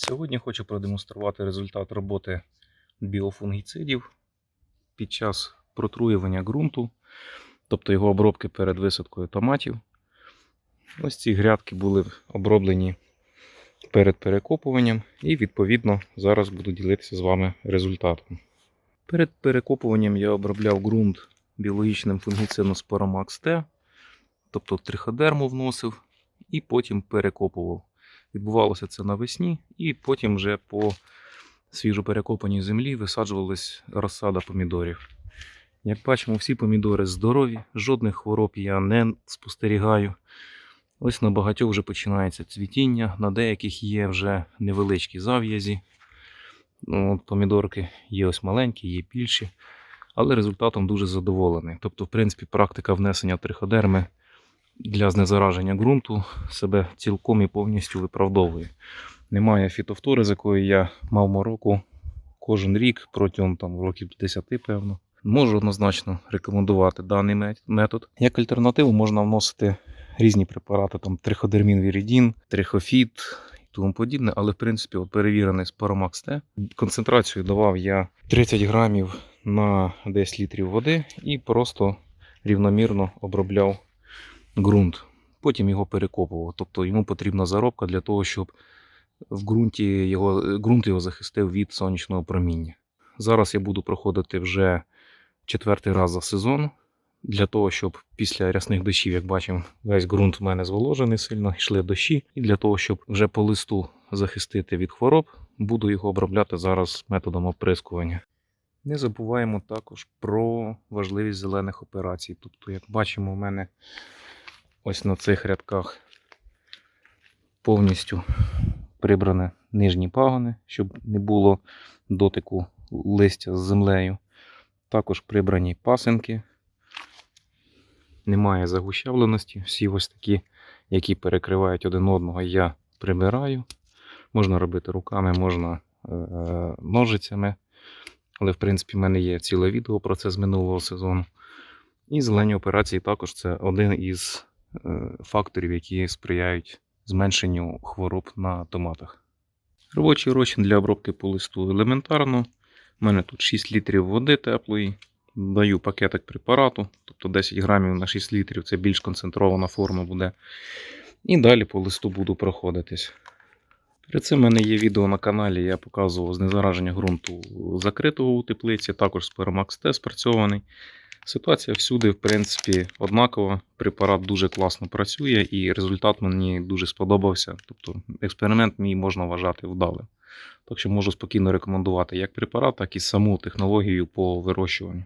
Сьогодні хочу продемонструвати результат роботи біофунгіцидів під час протруювання ґрунту, тобто його обробки перед висадкою томатів. Ось ці грядки були оброблені перед перекопуванням, і відповідно зараз буду ділитися з вами результатом. Перед перекопуванням я обробляв ґрунт біологічним фунгіцидом Споромакс Т, тобто триходерму вносив, і потім перекопував. Відбувалося це навесні, і потім вже по свіжо перекопаній землі висаджувалась розсада помідорів. Як бачимо, всі помідори здорові, жодних хвороб я не спостерігаю. Ось на багатьох вже починається цвітіння, на деяких є вже невеличкі зав'язі. Ну, от помідорки є ось маленькі, є більші, але результатом дуже задоволений. Тобто, в принципі, практика внесення триходерми для знезараження ґрунту себе цілком і повністю виправдовує. Немає фітофтори, з якою я мав мороку кожен рік протягом там, років 10, певно. Можу однозначно рекомендувати даний метод. Як альтернативу можна вносити різні препарати, там триходермін вірідін, трихофіт і тому подібне, але в принципі от перевірений Спаромакс Т. Концентрацію давав я 30 грамів на 10 літрів води і просто рівномірно обробляв ґрунт. Потім його перекопував. Тобто йому потрібна заробка для того, щоб в ґрунті його, ґрунт його захистив від сонячного проміння. Зараз я буду проходити вже четвертий раз за сезон. Для того, щоб після рясних дощів, як бачимо, весь ґрунт в мене зволожений сильно, йшли дощі. І для того, щоб вже по листу захистити від хвороб, буду його обробляти зараз методом оприскування. Не забуваємо також про важливість зелених операцій. Тобто, як бачимо, у мене ось на цих рядках повністю прибрані нижні пагони, щоб не було дотику листя з землею. Також прибрані пасинки. Немає загущавленості. Всі ось такі, які перекривають один одного, я прибираю. Можна робити руками, можна е- ножицями. Але, в принципі, в мене є ціле відео про це з минулого сезону. І зелені операції також це один із е, факторів, які сприяють зменшенню хвороб на томатах. Робочий розчин для обробки по листу елементарно. У мене тут 6 літрів води теплої. Даю пакетик препарату, тобто 10 грамів на 6 літрів це більш концентрована форма буде. І далі по листу буду проходитись. Перед цим в мене є відео на каналі, я показував знезараження ґрунту закритого у теплиці, також Spermax T спрацьований. Ситуація всюди, в принципі, однакова. Препарат дуже класно працює і результат мені дуже сподобався. Тобто експеримент мій можна вважати вдалим. Так що можу спокійно рекомендувати як препарат, так і саму технологію по вирощуванню.